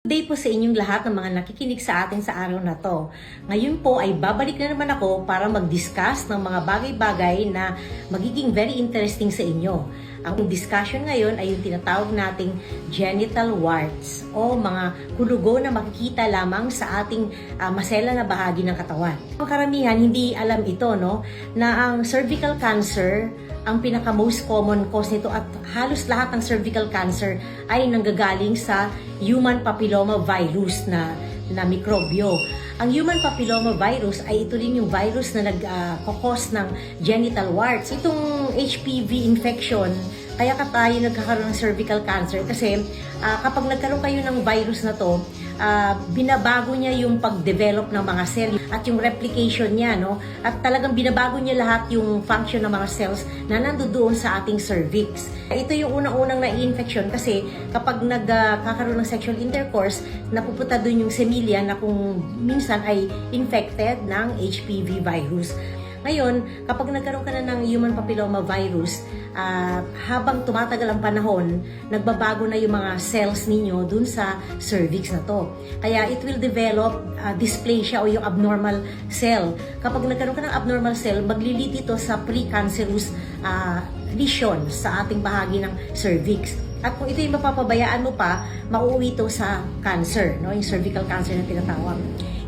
day po sa inyong lahat ng mga nakikinig sa atin sa araw na to. Ngayon po ay babalik na naman ako para mag-discuss ng mga bagay-bagay na magiging very interesting sa inyo. Ang discussion ngayon ay yung tinatawag nating genital warts o mga kulugo na makikita lamang sa ating ah, masela na bahagi ng katawan. Ang karamihan hindi alam ito no na ang cervical cancer ang pinaka most common cause nito at halos lahat ng cervical cancer ay nanggagaling sa human papilloma virus na na mikrobyo. Ang human papilloma virus ay ito rin yung virus na nag-cause ng genital warts. Itong HPV infection, kaya ka tayo nagkakaroon ng cervical cancer kasi ah, kapag nagkaroon kayo ng virus na to, ah, binabago niya yung pag-develop ng mga cell at yung replication niya, no? At talagang binabago niya lahat yung function ng mga cells na nandoon sa ating cervix. Ito yung unang-unang na-infection kasi kapag nagkakaroon ng sexual intercourse, napupunta doon yung semilya na kung minsan ay infected ng HPV virus. Ngayon, kapag nagkaroon ka na ng human papilloma virus, ah, habang tumatagal ang panahon, nagbabago na yung mga cells ninyo dun sa cervix na to. Kaya it will develop ah, dysplasia o yung abnormal cell. Kapag nagkaroon ka ng abnormal cell, maglilid ito sa precancerous ah, lesion sa ating bahagi ng cervix. At kung ito yung mapapabayaan mo pa, mauuwi ito sa cancer, no? yung cervical cancer na tinatawag.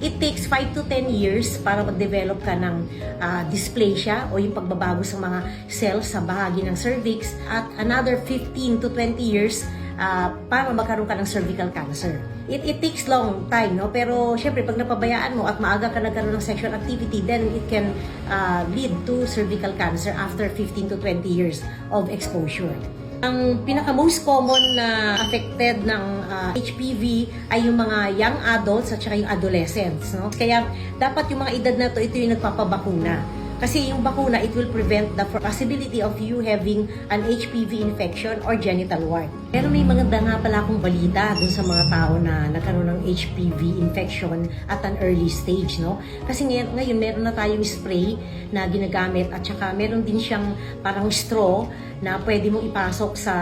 It takes 5 to 10 years para mag-develop ka ng ah, dysplasia o yung pagbabago sa mga cells sa bahagi ng cervix at another 15 to 20 years ah, para magkaroon ka ng cervical cancer. It, it takes long time, no? Pero syempre, pag napabayaan mo at maaga ka nagkaroon ng sexual activity, then it can ah, lead to cervical cancer after 15 to 20 years of exposure. Ang pinaka most common na affected ng ah, HPV ay yung mga young adults at saka yung adolescents, no? Kaya dapat yung mga edad na to ito yung nagpapabakuna. Kasi yung bakuna, it will prevent the possibility of you having an HPV infection or genital wart. Pero may maganda nga pala akong balita dun sa mga tao na nagkaroon ng HPV infection at an early stage, no? Kasi ngayon, ngayon meron na tayong spray na ginagamit at saka meron din siyang parang straw na pwede mong ipasok sa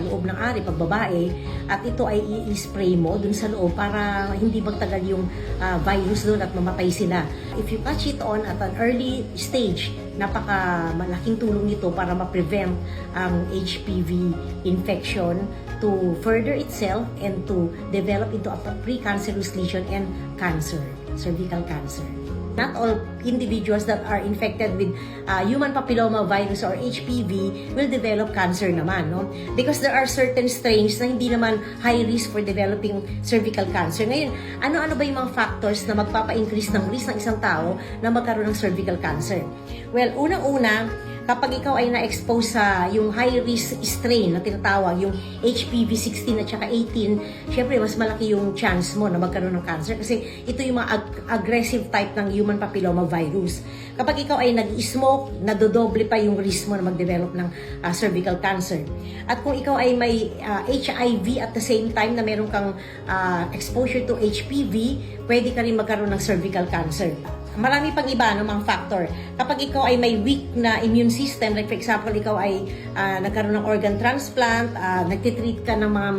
loob ng ari pag babae at ito ay i-spray mo dun sa loob para hindi magtagal yung ah, virus doon at mamatay sila. If you catch it on at an early stage, napaka malaking tulong nito para ma-prevent ang HPV infection to further itself and to develop into a precancerous lesion and cancer, cervical cancer not all individuals that are infected with uh, human papilloma virus or HPV will develop cancer naman, no? Because there are certain strains na hindi naman high risk for developing cervical cancer. Ngayon, ano-ano ba yung mga factors na magpapa-increase ng risk ng isang tao na magkaroon ng cervical cancer? Well, unang-una, kapag ikaw ay na-expose sa yung high-risk strain na tinatawag, yung HPV 16 at saka 18, syempre mas malaki yung chance mo na magkaroon ng cancer kasi ito yung mga ag- aggressive type ng human papilloma virus. Kapag ikaw ay nag-smoke, nadodoble pa yung risk mo na mag-develop ng ah, cervical cancer. At kung ikaw ay may ah, HIV at the same time na meron kang ah, exposure to HPV, pwede ka rin magkaroon ng cervical cancer marami pang iba no mga factor. Kapag ikaw ay may weak na immune system, like for example, ikaw ay ah, nagkaroon ng organ transplant, uh, nagtitreat ka ng mga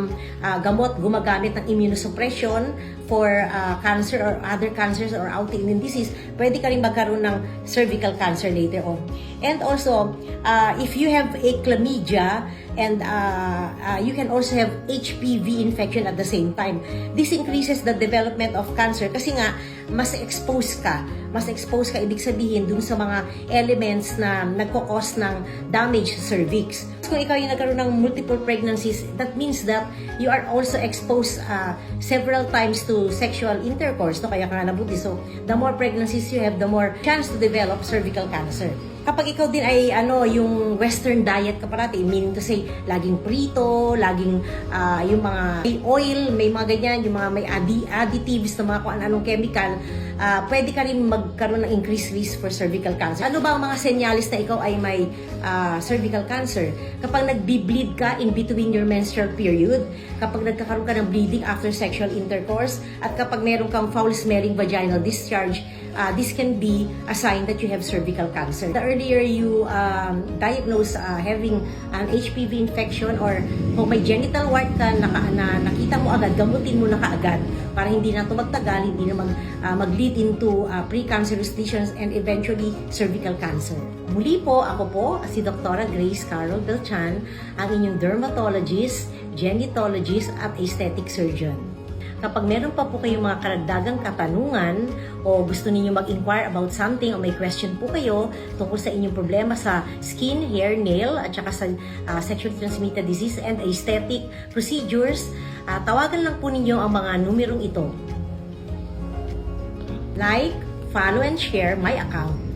ah, gamot, gumagamit ng immunosuppression for ah, cancer or other cancers or autoimmune disease, pwede ka rin magkaroon ng cervical cancer later on. And also, ah, if you have a chlamydia, and uh, uh, you can also have HPV infection at the same time. This increases the development of cancer kasi nga mas expose ka, mas expose ka ibig sabihin dun sa mga elements na nagkakos ng damage sa cervix. Kung ikaw yung nagkaroon ng multiple pregnancies, that means that you are also exposed uh, several times to sexual intercourse, no? kaya ka nga nabuti. So, the more pregnancies you have, the more chance to develop cervical cancer kapag ikaw din ay ano yung western diet ka parati meaning to say laging prito laging ah, yung mga may oil may mga ganyan yung mga may addi- additives na mga kung anong chemical ah, pwede ka rin magkaroon ng increased risk for cervical cancer. Ano ba ang mga senyalis na ikaw ay may ah, cervical cancer? Kapag nagbi-bleed ka in between your menstrual period, kapag nagkakaroon ka ng bleeding after sexual intercourse, at kapag meron kang foul-smelling vaginal discharge, ah, this can be a sign that you have cervical cancer. The earlier you um, diagnose ah, having an HPV infection or kung may genital wart ka, naka, na, nakita mo agad, gamutin mo na kaagad para hindi na ito magtagal, hindi na mag, ah, mag-lead into ah, precancerous lesions and eventually cervical cancer. Muli po, ako po, si Dr. Grace Carol Belchan, ang inyong dermatologist, genetologist at aesthetic surgeon. Kapag meron pa po kayong mga karagdagang katanungan o gusto ninyo mag-inquire about something o may question po kayo tungkol sa inyong problema sa skin, hair, nail at saka sa ah, sexually transmitted disease and aesthetic procedures, ah, tawagan lang po ninyo ang mga numerong ito. Like, follow and share my account.